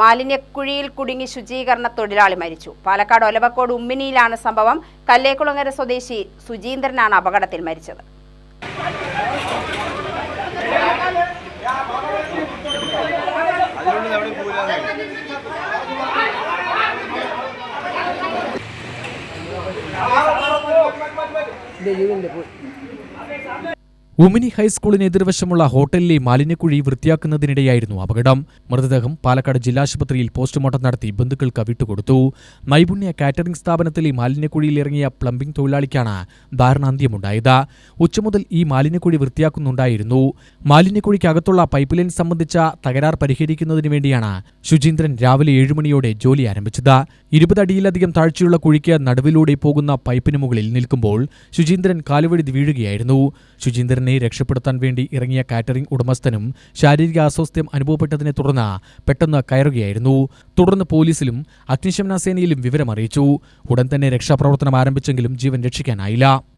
മാലിന്യക്കുഴിയിൽ കുടുങ്ങി ശുചീകരണ തൊഴിലാളി മരിച്ചു. പാലക്കാട് ഒലവക്കോട് ഉമ്മിനിയിലാണ് സംഭവം. കല്ലേക്കുളങ്ങര സ്വദേശി സുജീന്ദ്രനാണ് അപകടത്തിൽ മരിച്ചത്. ഉമിനി ഹൈസ്കൂളിന് എതിർവശമുള്ള ഹോട്ടലിലെ മാലിന്യക്കുഴി വൃത്തിയാക്കുന്നതിനിടെയായിരുന്നു അപകടം. മൃതദേഹം പാലക്കാട് ജില്ലാശുപത്രിയിൽ പോസ്റ്റ്മോർട്ടം നടത്തി ബന്ധുക്കൾക്ക് വിട്ടുകൊടുത്തു. നൈപുണ്യ കാറ്ററിംഗ് സ്ഥാപനത്തിലെ മാലിന്യക്കുഴിയിൽ ഇറങ്ങിയ പ്ലംബിംഗ് തൊഴിലാളിക്കാണ് ദാരുണാന്ത്യമുണ്ടായത്. ഉച്ചമുതൽ ഈ മാലിന്യക്കുഴി വൃത്തിയാക്കുന്നുണ്ടായിരുന്നു. മാലിന്യക്കുഴിക്കകത്തുള്ള പൈപ്പ് ലൈൻ സംബന്ധിച്ച തകരാർ പരിഹരിക്കുന്നതിനു വേണ്ടിയാണ് ശുചീന്ദ്രൻ രാവിലെ ഏഴുമണിയോടെ ജോലി ആരംഭിച്ചത്. ഇരുപതടിയിലധികം താഴ്ചയുള്ള കുഴിക്ക് നടുവിലൂടെ പോകുന്ന പൈപ്പിന് മുകളിൽ നിൽക്കുമ്പോൾ ശുചീന്ദ്രൻ കാലുവഴുതി വീഴുകയായിരുന്നു. ശുചീന്ദ്രനെ രക്ഷപ്പെടുത്താൻ വേണ്ടി ഇറങ്ങിയ കാറ്ററിംഗ് ഉടമസ്ഥനും ശാരീരിക അസ്വാസ്ഥ്യം അനുഭവപ്പെട്ടതിനെ തുടർന്ന് പെട്ടെന്ന് കയറുകയായിരുന്നു. തുടർന്ന് പോലീസിലും അഗ്നിശമന സേനയിലും വിവരമറിയിച്ചു. ഉടൻ തന്നെ രക്ഷാപ്രവർത്തനം ആരംഭിച്ചെങ്കിലും ജീവൻ രക്ഷിക്കാനായില്ല.